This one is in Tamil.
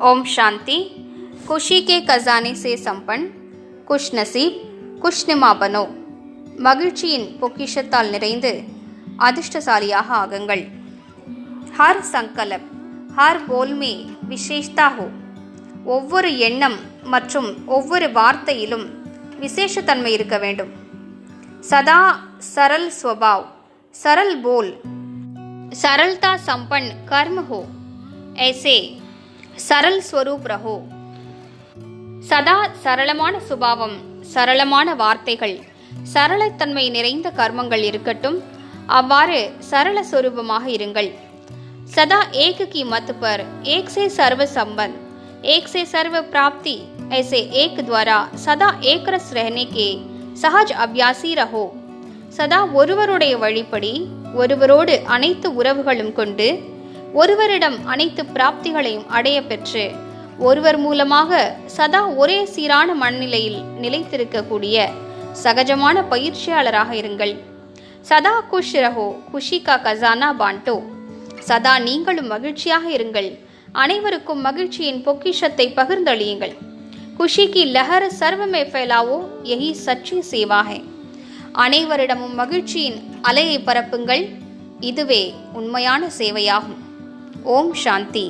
ओम शांति खुशी के खजाने से संपन्न खुश नसीब குஷ்னிமா பனோ மகிழ்ச்சியின் பொக்கிஷத்தால் நிறைந்து அதிர்ஷ்டசாலியாக ஆகுங்கள் ஹர் சங்கலப் ஹர் போல்மே விசேஷ்தா ஹோ ஒவ்வொரு எண்ணம் மற்றும் ஒவ்வொரு வார்த்தையிலும் விசேஷத்தன்மை இருக்க வேண்டும் சதா சரல் ஸ்வபாவ் சரல் போல் सरलता संपन्न कर्म हो ऐसे சரல் ஸ்வரூப் ரஹோ சதா சரளமான சுபாவம் சரளமான வார்த்தைகள் சரளத்தன்மை நிறைந்த கர்மங்கள் இருக்கட்டும் அவ்வாறு சரள சொரூபமாக இருங்கள் सदा एक की मत पर एक से सर्व संबंध एक से सर्व प्राप्ति ऐसे एक द्वारा सदा एक रस रहने के सहज अभ्यासी रहो சதா ஒருவருடைய வழிப்படி ஒருவரோடு அனைத்து உறவுகளும் கொண்டு ஒருவரிடம் அனைத்து பிராப்திகளையும் அடைய பெற்று ஒருவர் மூலமாக சதா ஒரே சீரான மனநிலையில் நிலைத்திருக்கக்கூடிய சகஜமான பயிற்சியாளராக இருங்கள். சதா குஷ் ரஹோ குஷிகா கசானா பாண்டோ. சதா நீங்களும் மகிழ்ச்சியாக இருங்கள். அனைவருக்கும் மகிழ்ச்சியின் பொக்கிஷத்தை பகிர்ந்தளியுங்கள். குஷிக்கு லஹர் சர்வமே ஃபேலாவோ எஹி சச்சி சேவாகே அனைவரிடமும் மகிழ்ச்சியின் அலையை பரப்புங்கள். இதுவே உண்மையான சேவையாகும். ओम शांति।